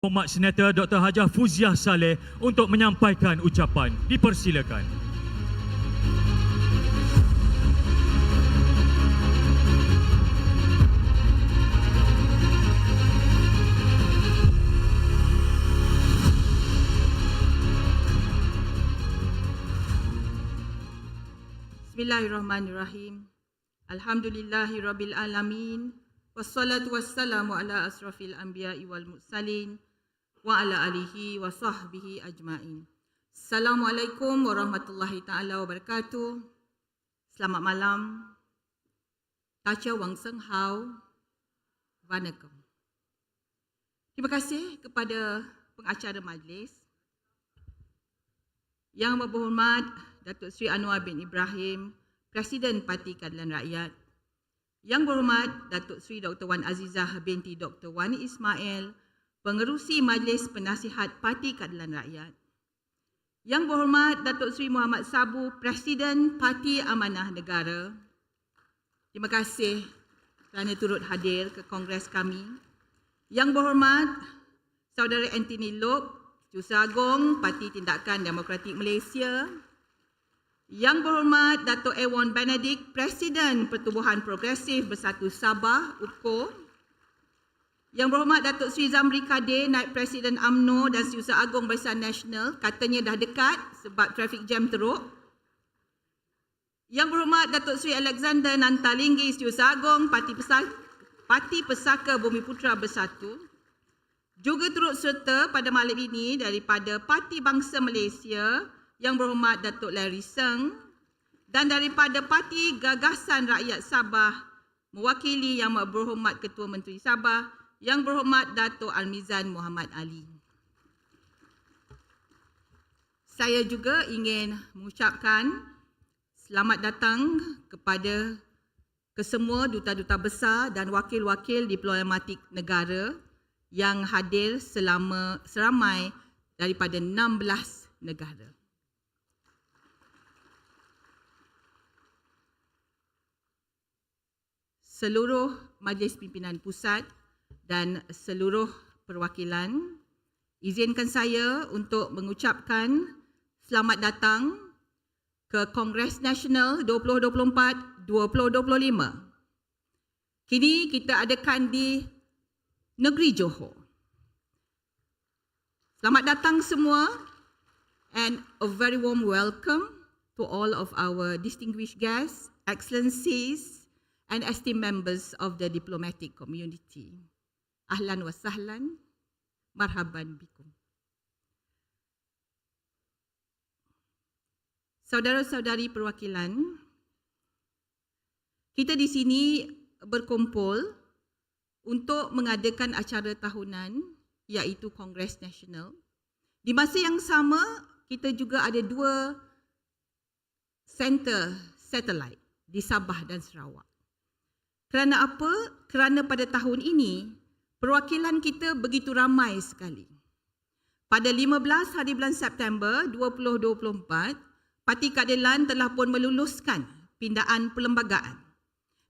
Hormat Senator Dr. Hajah Fuziah Saleh untuk menyampaikan ucapan. Dipersilakan. Bismillahirrahmanirrahim. Alhamdulillahi rabbil alamin. Wassalatu wassalamu ala asrafil anbiya'i wal mursalin wa ala alihi wa sahbihi ajmain. Assalamualaikum warahmatullahi taala wabarakatuh. Selamat malam. Tacha Wang Seng Hao. Vanakkam. Terima kasih kepada pengacara majlis yang berhormat Datuk Seri Anwar bin Ibrahim, Presiden Parti Keadilan Rakyat. Yang berhormat Datuk Seri Dr. Wan Azizah binti Dr. Wani Ismail, Pengerusi Majlis Penasihat Parti Keadilan Rakyat. Yang berhormat Datuk Seri Muhammad Sabu, Presiden Parti Amanah Negara. Terima kasih kerana turut hadir ke kongres kami. Yang berhormat Saudara Anthony Lok, Jusa Agong Parti Tindakan Demokratik Malaysia. Yang berhormat Datuk Ewon Benedict, Presiden Pertubuhan Progresif Bersatu Sabah, UKO. Yang berhormat Datuk Sri Zamri Kadir, Naib Presiden AMNO dan Setiausaha Agong Barisan Nasional, katanya dah dekat sebab trafik jam teruk. Yang berhormat Datuk Sri Alexander Nantalinggi, Setiausaha Agong, Parti Pesaka, Parti Pesaka Bumi Putra Bersatu. Juga turut serta pada malam ini daripada Parti Bangsa Malaysia, yang berhormat Datuk Larry Seng dan daripada Parti Gagasan Rakyat Sabah mewakili yang berhormat Ketua Menteri Sabah yang berhormat Datuk Almizan Muhammad Ali. Saya juga ingin mengucapkan selamat datang kepada kesemua duta-duta besar dan wakil-wakil diplomatik negara yang hadir selama seramai daripada 16 negara. seluruh majlis pimpinan pusat dan seluruh perwakilan izinkan saya untuk mengucapkan selamat datang ke Kongres Nasional 2024-2025. Kini kita adakan di negeri Johor. Selamat datang semua and a very warm welcome to all of our distinguished guests, excellencies, and esteemed members of the diplomatic community. Ahlan wa sahlan, marhaban bikum. Saudara-saudari perwakilan, kita di sini berkumpul untuk mengadakan acara tahunan iaitu Kongres Nasional. Di masa yang sama, kita juga ada dua center satellite di Sabah dan Sarawak. Kerana apa? Kerana pada tahun ini perwakilan kita begitu ramai sekali. Pada 15 hari bulan September 2024, Parti Keadilan telah pun meluluskan pindaan perlembagaan.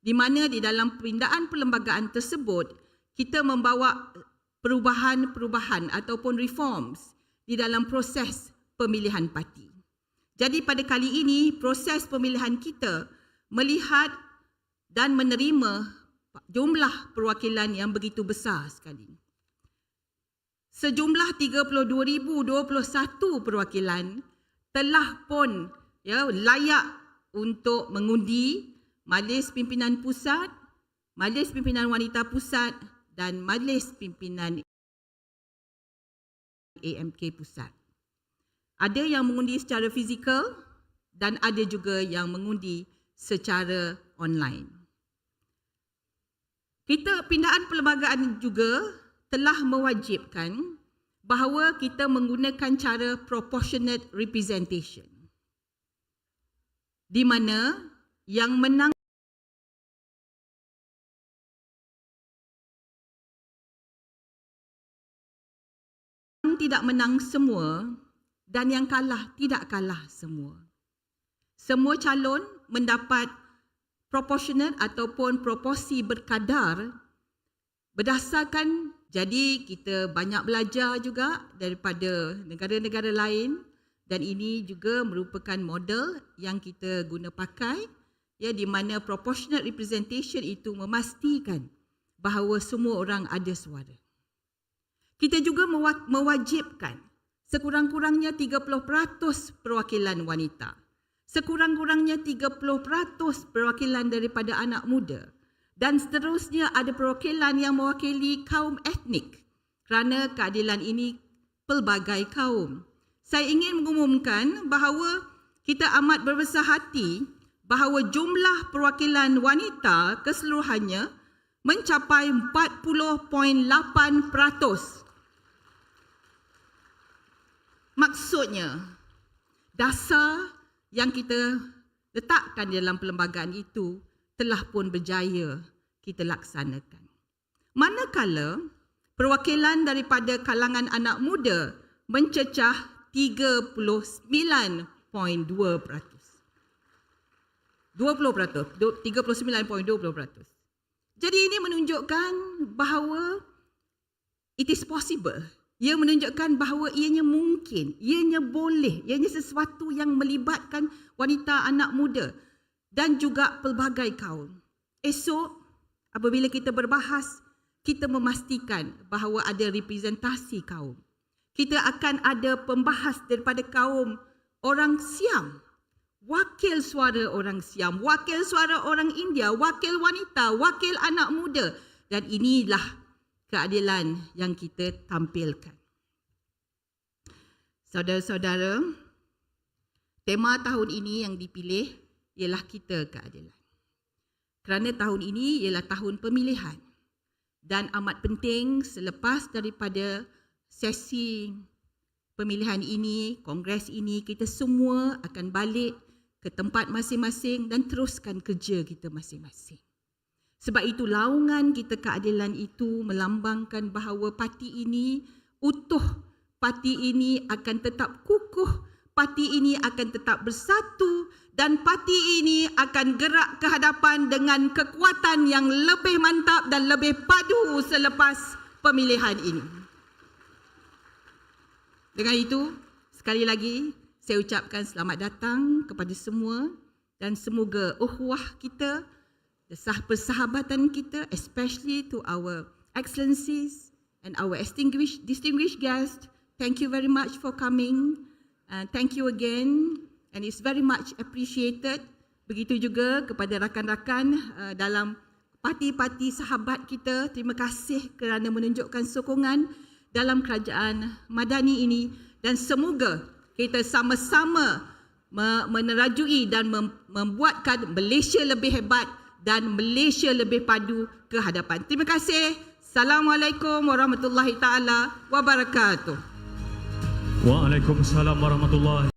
Di mana di dalam pindaan perlembagaan tersebut, kita membawa perubahan-perubahan ataupun reforms di dalam proses pemilihan parti. Jadi pada kali ini, proses pemilihan kita melihat dan menerima jumlah perwakilan yang begitu besar sekali. Sejumlah 32,021 perwakilan telah pun ya layak untuk mengundi Majlis Pimpinan Pusat, Majlis Pimpinan Wanita Pusat dan Majlis Pimpinan AMK Pusat. Ada yang mengundi secara fizikal dan ada juga yang mengundi secara online. Kita pindaan perlembagaan juga telah mewajibkan bahawa kita menggunakan cara proportionate representation. Di mana yang menang tidak menang semua dan yang kalah tidak kalah semua. Semua calon mendapat proporsional ataupun proporsi berkadar berdasarkan Jadi kita banyak belajar juga daripada negara-negara lain dan ini juga merupakan model yang kita guna pakai ya di mana proportionate representation itu memastikan bahawa semua orang ada suara. Kita juga mewa- mewajibkan sekurang-kurangnya 30% perwakilan wanita. Sekurang-kurangnya 30% perwakilan daripada anak muda dan seterusnya ada perwakilan yang mewakili kaum etnik kerana keadilan ini pelbagai kaum. Saya ingin mengumumkan bahawa kita amat berbesar hati bahawa jumlah perwakilan wanita keseluruhannya mencapai 40.8%. Maksudnya, dasar yang kita letakkan dalam perlembagaan itu telah pun berjaya kita laksanakan. Manakala perwakilan daripada kalangan anak muda mencecah 39.2%. 20%, 39.20%. Jadi ini menunjukkan bahawa it is possible. Ia menunjukkan bahawa ianya mungkin, ianya boleh, ianya sesuatu yang melibatkan wanita anak muda dan juga pelbagai kaum. Esok apabila kita berbahas, kita memastikan bahawa ada representasi kaum. Kita akan ada pembahas daripada kaum orang Siam, wakil suara orang Siam, wakil suara orang India, wakil wanita, wakil anak muda dan inilah keadilan yang kita tampilkan. Saudara-saudara, tema tahun ini yang dipilih ialah kita keadilan. Kerana tahun ini ialah tahun pemilihan dan amat penting selepas daripada sesi pemilihan ini, kongres ini, kita semua akan balik ke tempat masing-masing dan teruskan kerja kita masing-masing. Sebab itu laungan kita keadilan itu melambangkan bahawa parti ini utuh, parti ini akan tetap kukuh, parti ini akan tetap bersatu dan parti ini akan gerak ke hadapan dengan kekuatan yang lebih mantap dan lebih padu selepas pemilihan ini. Dengan itu, sekali lagi saya ucapkan selamat datang kepada semua dan semoga uhwah kita, persahabatan kita, especially to our excellencies and our distinguished, distinguished guests. Thank you very much for coming. Uh, thank you again and it's very much appreciated. Begitu juga kepada rakan-rakan uh, dalam parti-parti sahabat kita. Terima kasih kerana menunjukkan sokongan dalam kerajaan madani ini dan semoga kita sama-sama me- menerajui dan mem- membuatkan Malaysia lebih hebat dan Malaysia lebih padu ke hadapan. Terima kasih. Assalamualaikum warahmatullahi taala wabarakatuh. Waalaikumsalam warahmatullahi